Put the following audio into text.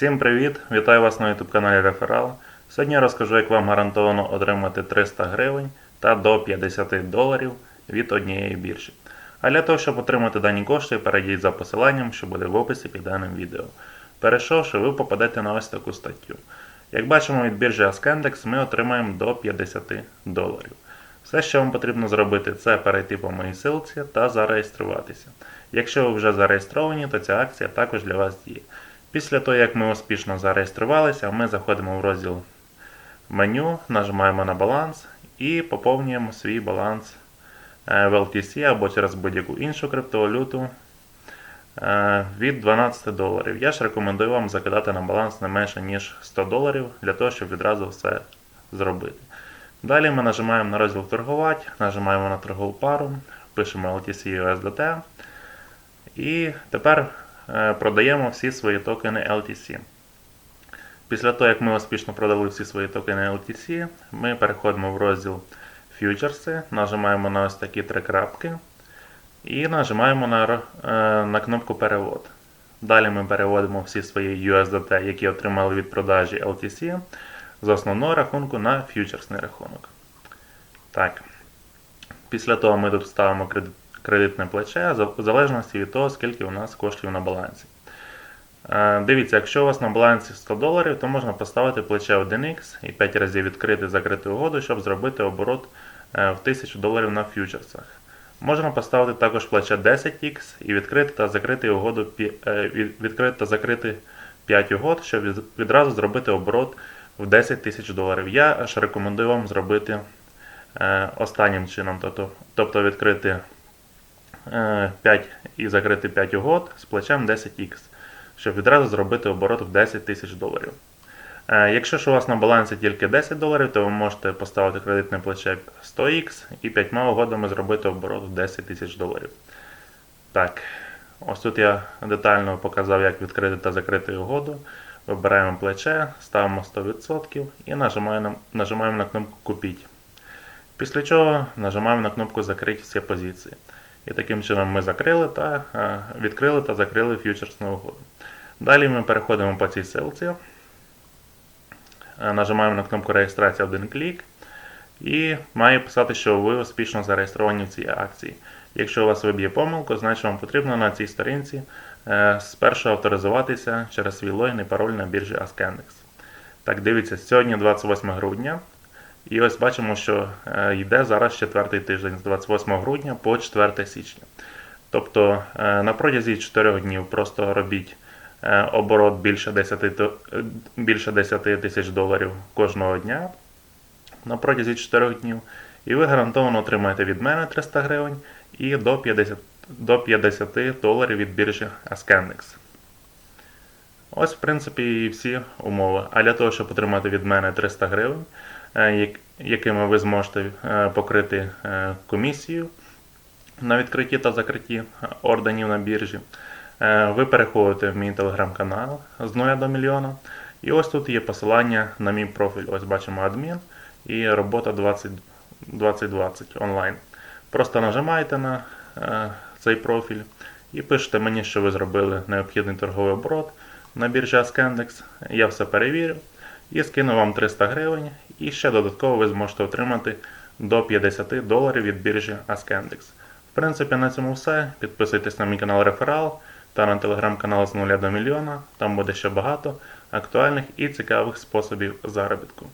Всім привіт! Вітаю вас на YouTube каналі Реферал. Сьогодні я розкажу, як вам гарантовано отримати 300 гривень та до 50 доларів від однієї біржі. А для того, щоб отримати дані кошти, перейдіть за посиланням, що буде в описі під даним відео. Перейшовши, ви попадете на ось таку статтю. Як бачимо від біржі Ascendex ми отримаємо до 50 доларів. Все, що вам потрібно зробити, це перейти по моїй силці та зареєструватися. Якщо ви вже зареєстровані, то ця акція також для вас діє. Після того, як ми успішно зареєструвалися, ми заходимо в розділ меню, нажимаємо на баланс і поповнюємо свій баланс е, в LTC або через будь-яку іншу криптовалюту е, від 12 доларів. Я ж рекомендую вам закидати на баланс не менше, ніж 100 доларів, для того, щоб відразу все зробити. Далі ми нажимаємо на розділ торгувати, нажимаємо на торгову пару, пишемо LTC USDT. І тепер продаємо всі свої токени LTC. Після того, як ми успішно продали всі свої токени LTC, ми переходимо в розділ фьючерси, нажимаємо на ось такі три крапки і нажимаємо на, е, на кнопку перевод. Далі ми переводимо всі свої USDT, які отримали від продажі LTC, з основного рахунку на фьючерсний рахунок. Так. Після того ми тут ставимо кредит- кредитне плече в залежності від того, скільки у нас коштів на балансі. Е, Дивіться, якщо у вас на балансі 100 доларів, то можна поставити плече 1х і 5 разів відкрити закрити угоду, щоб зробити оборот е, в 1000 доларів на фьючерсах. Можна поставити також плече 10х і відкрити та закрити угоду е, від- відкрити та закрити 5 угод, щоб відразу зробити оборот в 10 тисяч доларів. Я аж рекомендую вам зробити останнім чином, тобто, тобто відкрити 5 і закрити 5 угод з плечем 10х, щоб відразу зробити оборот в 10 тисяч доларів. Е, Якщо ж у вас на балансі тільки 10 доларів, то ви можете поставити кредитне плече 100х і 5 угодами зробити оборот в 10 тисяч доларів. Так, ось тут я детально показав, як відкрити та закрити угоду. Вибираємо плече, ставимо 100% і нажимаємо, нажимаємо на кнопку Купіть. Після чого нажимаємо на кнопку Закрити всі позиції. І таким чином ми закрили та е, відкрили та закрили фьючерсну угоду. Далі ми переходимо по цій ссылці, е, нажимаємо на кнопку реєстрація один клік. І має писати, що ви успішно зареєстровані в цій акції. Якщо у вас виб'є помилку, значить вам потрібно на цій сторінці е, спершу авторизуватися через свій логін і пароль на біржі Ascendex. Так, дивіться, сьогодні 28 грудня. І ось бачимо, що е, йде зараз четвертий тиждень з 28 грудня по 4 січня. Тобто е, на протязі 4 днів просто робіть е, оборот більше 10, е, більше 10 тисяч доларів кожного дня на протязі 4 днів. І ви гарантовано отримаєте від мене 300 гривень і до 50, до 50 доларів від біржі Ascendex. Ось, в принципі, і всі умови. А для того, щоб отримати від мене 300 гривень, якими ви зможете е, покрити е, комісію на відкритті та закритті е, орденів на біржі, е, ви переходите в мій телеграм-канал з 0 до мільйона. І ось тут є посилання на мій профіль. Ось бачимо адмін і робота 20, 2020 онлайн. Просто нажимаєте на е, цей профіль і пишете мені, що ви зробили необхідний торговий оборот на біржі Ascendex. Я все перевірю і скину вам 300 гривень. І ще додатково ви зможете отримати до 50 доларів від біржі Askendex. В принципі, на цьому все. Підписуйтесь на мій канал Реферал та на телеграм-канал з 0 до мільйона. Там буде ще багато актуальних і цікавих способів заробітку.